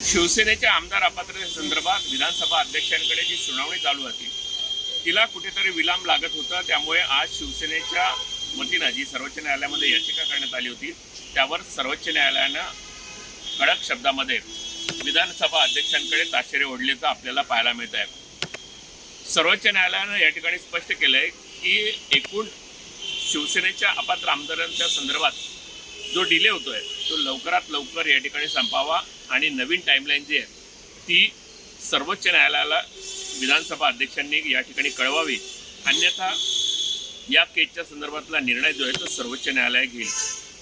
शिवसेनेच्या आमदार अपात्रतेसंदर्भात विधानसभा अध्यक्षांकडे जी सुनावणी चालू होती तिला कुठेतरी विलांब लागत होता. त्यामुळे आज शिवसेनेच्या वतीनं जी सर्वोच्च न्यायालयामध्ये याचिका करण्यात आली होती त्यावर सर्वोच्च न्यायालयानं कडक शब्दामध्ये विधानसभा अध्यक्षांकडे ताशेरे ओढल्याचं आपल्याला पाहायला मिळत आहे. सर्वोच्च न्यायालयानं या ठिकाणी स्पष्ट केलं आहे की एकूण शिवसेनेच्या अपात्र आमदारांच्या संदर्भात जो डिले होतोय तो लवकरात लवकर या ठिकाणी संपावा आणि नवीन टाईमलाईन जी आहे ती सर्वोच्च न्यायालयाला विधानसभा अध्यक्षांनी या ठिकाणी कळवावी. अन्यथा या केसच्या संदर्भातला निर्णय जो आहे तो सर्वोच्च न्यायालय घेईल.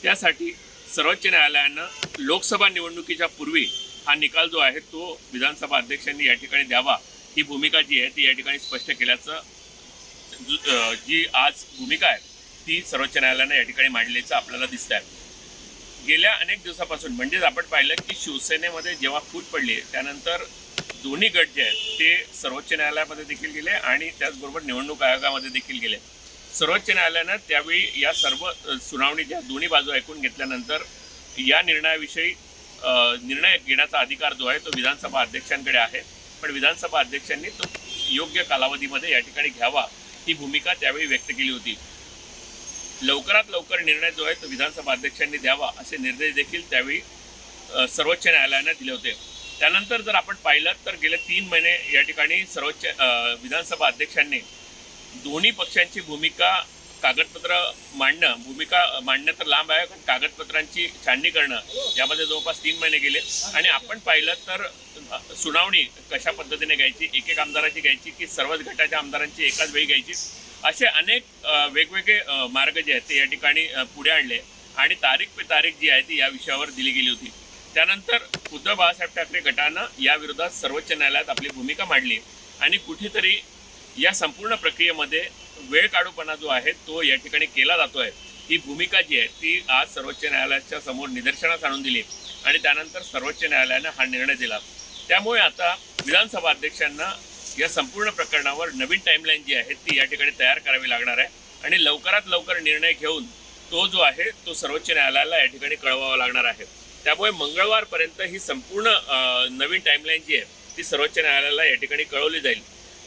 त्यासाठी सर्वोच्च न्यायालयानं लोकसभा निवडणुकीच्या पूर्वी हा निकाल जो आहे तो विधानसभा अध्यक्षांनी या ठिकाणी द्यावा. ही भूमिका जी आहे ती या ठिकाणी स्पष्ट केल्याचं जी आज भूमिका आहे ती सर्वोच्च न्यायालयानं या ठिकाणी मांडल्याचं आपल्याला दिसत आहे गेल्या अनेक दिवसापासून म्हणजेच आपण पाहिलं की शिवसेनेमध्ये जेव्हा फूट पडली त्यानंतर दोन्ही गट जे आहेत ते सर्वोच्च न्यायालयामध्ये देखील गेले आणि त्याचबरोबर निवडणूक आयोगामध्ये देखील गेले. सर्वोच्च न्यायालयानं त्यावेळी या सर्व सुनावणी ज्या दोन्ही बाजू ऐकून घेतल्यानंतर या निर्णयाविषयी निर्णय घेण्याचा अधिकार जो आहे तो विधानसभा अध्यक्षांकडे आहे. पण विधानसभा अध्यक्षांनी तो योग्य कालावधीमध्ये या ठिकाणी घ्यावा ही भूमिका त्यावेळी व्यक्त केली होती. लवकरात लवकर निर्णय जो आहे तो विधानसभा अध्यक्षांनी द्यावा असे निर्देश देखील त्यावेळी सर्वोच्च न्यायालयानं दिले होते. त्यानंतर जर आपण पाहिलं तर गेले तीन महिने या ठिकाणी सर्वोच्च विधानसभा अध्यक्षांनी दोन्ही पक्षांची भूमिका कागदपत्र मांडणं भूमिका मांडणं तर लांब आहे पण कागदपत्रांची छाननी करणं यामध्ये जवळपास तीन महिने गेले. आणि आपण पाहिलं तर सुनावणी कशा पद्धतीने घ्यायची एक एक आमदाराची घ्यायची की सर्वच गटाच्या आमदारांची एकाच वेळी घ्यायची? असे अनेक वेगवेगळे मार्ग जे आहेत ते या ठिकाणी पुढे आणले. आणि तारीख पे तारीख जी आहे ती या विषयावर दिली गेली होती. त्यानंतर खुद्द बाळासाहेब ठाकरे गटानं याविरोधात सर्वोच्च न्यायालयात आपली भूमिका मांडली. आणि कुठेतरी या संपूर्ण प्रक्रियेमध्ये वेळ काढूपणा जो आहे तो या ठिकाणी केला जातो आहे ही भूमिका जी आहे ती आज सर्वोच्च न्यायालयाच्या समोर निदर्शनास आणून दिली. आणि त्यानंतर सर्वोच्च न्यायालयानं हा निर्णय दिला. त्यामुळे आता विधानसभा अध्यक्षांना या संपूर्ण प्रकरणावर नवीन टाईमलाईन जी आहे ती या ठिकाणी तयार करावी लागणार आहे. आणि लवकरात लवकर निर्णय घेऊन तो जो आहे तो सर्वोच्च न्यायालयाला या ठिकाणी कळवावा लागणार आहे. त्यामुळे मंगळवारपर्यंत ही संपूर्ण नवीन टाईमलाईन जी आहे ती सर्वोच्च न्यायालयाला या ठिकाणी कळवली जाईल.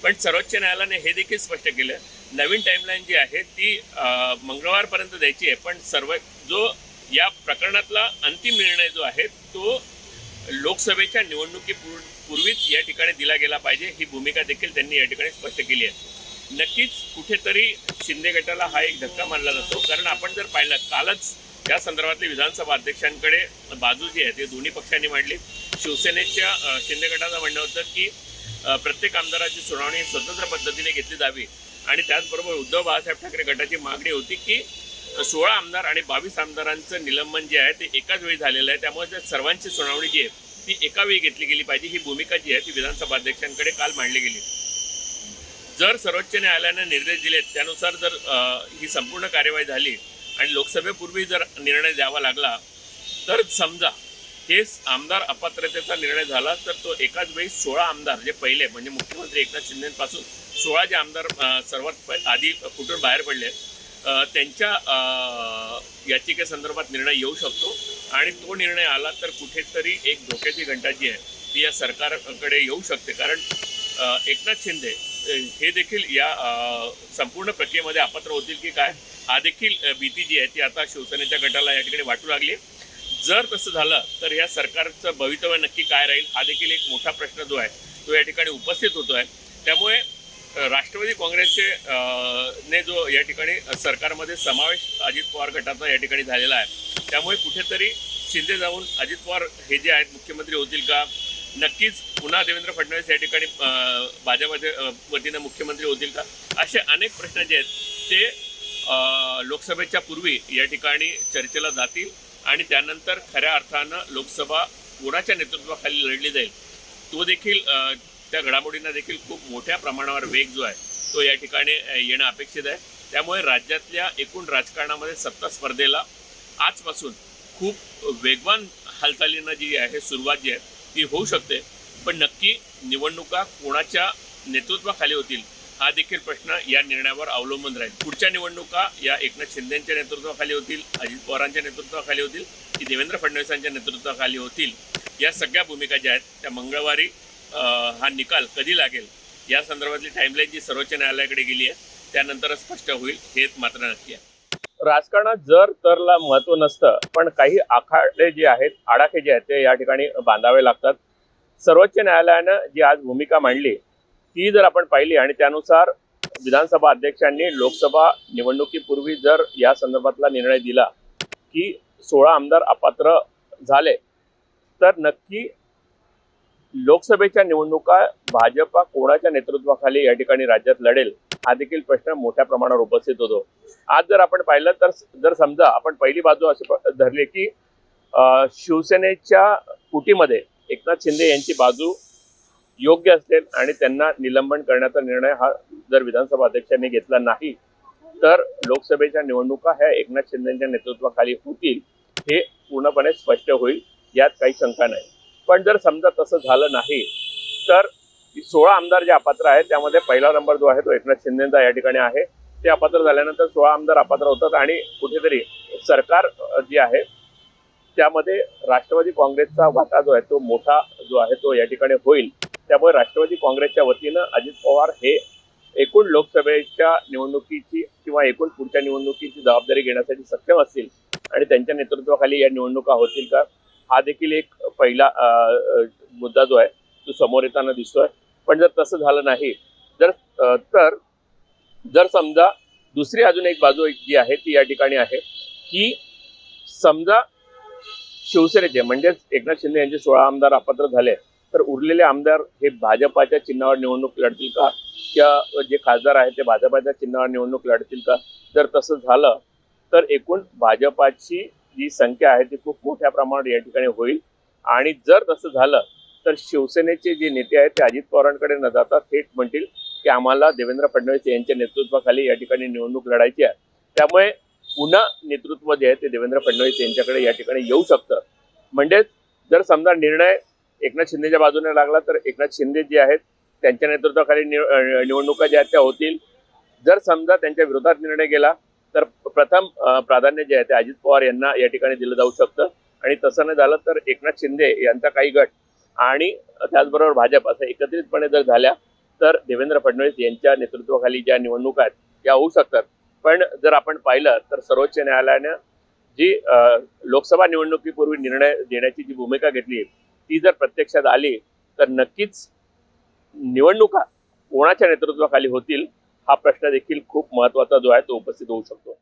पण सर्वोच्च न्यायालयाने हे देखील स्पष्ट केलं नवीन टाईमलाईन जी आहे ती मंगळवारपर्यंत द्यायची आहे. पण सर्व जो या प्रकरणातला अंतिम निर्णय जो आहे तो लोकसभेच्या निवडणुकीपूर्ण पूर्वीच या ठिकाणी दिला गेला पाहिजे. ही भूमिका देखील त्यांनी या ठिकाणी स्पष्ट केली आहे. नक्कीच कुठेतरी शिंदे गटाला हा एक धक्का मानला जातो. कारण आपण जर पाहिलं कालच या संदर्भातले विधानसभा अध्यक्षांकडे बाजू जी आहे ते दोन्ही पक्षांनी मांडली. शिवसेनेच्या शिंदे गटाचं म्हणणं होतं की प्रत्येक आमदाराची सुनावणी स्वतंत्र पद्धतीने घेतली जावी. आणि त्याचबरोबर उद्धव बाळासाहेब ठाकरे गटाची मागणी होती की सोळा आमदार आणि बावीस आमदारांचं निलंबन जे आहे ते एकाच वेळी झालेलं आहे. त्यामुळे त्या सर्वांची सुनावणी जी आहे ती एका वेळी घेतली गेली पाहिजे. ही भूमिका जी आहे ती विधानसभा अध्यक्षांकडे काल मांडली गेली. जर सर्वोच्च न्यायालयानं निर्देश दिलेत त्यानुसार जर ही संपूर्ण कार्यवाही झाली आणि लोकसभेपूर्वी जर निर्णय द्यावा लागला तर समजा हेच आमदार अपात्रतेचा निर्णय झाला तर तो एकाच वेळी सोळा आमदार जे पहिले म्हणजे मुख्यमंत्री एकनाथ शिंदेपासून सोळा जे आमदार सर्वात आधी कुठून बाहेर पडले त्यांच्या याचिकेसंदर्भात निर्णय येऊ शकतो. आणि तो निर्णय आला तर कुठेतरी एक धोक्याची घंटा जी आहे. ती या सरकारकडे येऊ शकते. कारण एकनाथ शिंदे हे देखील या संपूर्ण प्रक्रियेमध्ये अपात्र होतील की काय? हा देखील भीती जी आहे ती आता शिवसेनेच्या गटाला या ठिकाणी वाटू लागली जर तसं झालं तर या सरकारचं भवितव्य नक्की काय राहील? हा देखील एक मोठा प्रश्न जो आहे तो या ठिकाणी उपस्थित होतो आहे त्यामुळे राष्ट्रवादी काँग्रेसचे ने जो या ठिकाणी सरकारमध्ये समावेश अजित पवार गटाचा या ठिकाणी झालेला आहे. त्यामुळे कुठेतरी शिंदे जाऊन अजित पवार हे जे आहेत मुख्यमंत्री होतील का? नक्कीच पुन्हा देवेंद्र फडणवीस या ठिकाणी भाजपाच्या वतीनं मुख्यमंत्री होतील का? असे अनेक प्रश्न जे आहेत ते लोकसभेच्या पूर्वी या ठिकाणी चर्चेला जातील आणि त्यानंतर खऱ्या अर्थानं लोकसभा कोणाच्या नेतृत्वाखाली लढली जाईल तो देखील त्या घडामोडींना देखील खूप मोठ्या प्रमाणावर वेग जो आहे तो या ठिकाणी येणं अपेक्षित आहे. त्यामुळे राज्यातल्या एकूण राजकारणामध्ये सत्ता स्पर्धेला आजपासून खूप वेगवान हालचालींना जी आहे सुरुवात जी आहे ती होऊ शकते. पण नक्की निवडणुका कोणाच्या नेतृत्वाखाली होतील हा देखील प्रश्न या निर्णयावर अवलंबून राहील. पुढच्या निवडणुका या एकनाथ शिंदेच्या नेतृत्वाखाली होतील अजित पवारांच्या नेतृत्वाखाली होतील की देवेंद्र फडणवीसांच्या नेतृत्वाखाली होतील या सगळ्या भूमिका ज्या आहेत त्या मंगळवारी हा निकाल कधी लागेल? या संदर्भातली टाईमलाईन जी सर्वोच्च न्यायालयाकडे गेली आहे त्यानंतरच स्पष्ट होईल हेच मात्र नक्की आहे. राजकारणात जर तरला महत्त्व नसतं पण काही आखाडे जे आहेत आडाखे जे आहेत ते या ठिकाणी बांधावे लागतात. सर्वोच्च न्यायालयानं जी आज भूमिका मांडली ती जर आपण पाहिली आणि त्यानुसार विधानसभा अध्यक्षांनी लोकसभा निवडणुकीपूर्वी जर या संदर्भातला निर्णय दिला की सोळा आमदार अपात्र झाले तर नक्की लोकसभेच्या निवडणुका भाजपा कोणाच्या नेतृत्वाखाली या ठिकाणी राज्यात लढेल हा देखील प्रश्न मोठ्या प्रमाणावर उपस्थित होतो. आज जर आपण पाहिलं तर जर समजा आपण पहिली बाजू अशी प- धरली की शिवसेनेच्या कुटीमध्ये एकनाथ शिंदे यांची बाजू योग्य असेल आणि त्यांना निलंबन करण्याचा निर्णय हा जर विधानसभा अध्यक्षांनी घेतला नाही तर लोकसभेच्या निवडणुका ह्या एकनाथ शिंदेच्या नेतृत्वाखाली होतील हे पूर्णपणे स्पष्ट होईल यात काही शंका नाही. पण जर समजा तसं झालं नाही तर सोळा आमदार जे अपात्र आहेत त्यामध्ये पहिला नंबर जो आहे तो एकनाथ शिंदेचा या ठिकाणी आहे. ते अपात्र झाल्यानंतर सोळा आमदार अपात्र होतात आणि कुठेतरी सरकार जी आहे त्यामध्ये राष्ट्रवादी काँग्रेसचा वाटा जो आहे तो मोठा जो आहे तो या ठिकाणी होईल. त्यामुळे राष्ट्रवादी काँग्रेसच्या वतीनं अजित पवार हे एकूण लोकसभेच्या निवडणुकीची किंवा एकूण पुढच्या निवडणुकीची जबाबदारी घेण्यासाठी सक्षम असतील आणि त्यांच्या नेतृत्वाखाली या निवडणुका होतील का? हा देखील एक पहिला मुद्दा जो आहे तो समोर येताना दिसतोय. पण जर तसं झालं नाही जर तर जर समजा दुसरी अजून एक बाजू एक जी आहे ती या ठिकाणी आहे की समजा शिवसेनेचे म्हणजेच एकनाथ शिंदे यांचे सोळा आमदार अपात्र झाले तर उरलेले आमदार हे भाजपाच्या चिन्हावर निवडणूक लढतील का? किंवा जे खासदार आहेत ते भाजपाच्या चिन्हावर निवडणूक लढतील का? जर तसं झालं तर एकूण भाजपाची जी संख्या आहे ती खूप मोठ्या प्रमाणात या ठिकाणी होईल. आणि जर तसं झालं तर शिवसेनेचे जे नेते आहेत ते अजित पवारांकडे न जाता थेट म्हणतील की आम्हाला देवेंद्र फडणवीस यांच्या नेतृत्वाखाली या ठिकाणी निवडणूक लढायची आहे. त्यामुळे पुन्हा नेतृत्व जे आहे ते देवेंद्र फडणवीस यांच्याकडे या ठिकाणी येऊ शकतं. म्हणजेच जर समजा निर्णय एकनाथ शिंदेच्या बाजूने लागला तर एकनाथ शिंदे जे आहेत त्यांच्या नेतृत्वाखाली निव- निवडणुका ज्या आहेत त्या होतील. जर समजा त्यांच्या विरोधात निर्णय गेला तर प्रथम प्राधान्य जे आहे ते अजित पवार यांना या ठिकाणी दिलं जाऊ शकतं. आणि तसं नाही झालं तर एकनाथ शिंदे यांचा काही गट आणि त्याचबरोबर भाजप असं एकत्रितपणे जर झाल्या तर देवेंद्र फडणवीस यांच्या नेतृत्वाखाली ज्या निवडणुका आहेत त्या होऊ शकतात. पण जर आपण पाहिलं तर सर्वोच्च न्यायालयानं जी लोकसभा निवडणुकीपूर्वी निर्णय देण्याची जी भूमिका घेतली ती जर प्रत्यक्षात आली तर नक्कीच निवडणुका कोणाच्या नेतृत्वाखाली होतील हा प्रश्न देखील खूप महत्त्वाचा जो आहे तो उपस्थित होऊ शकतो.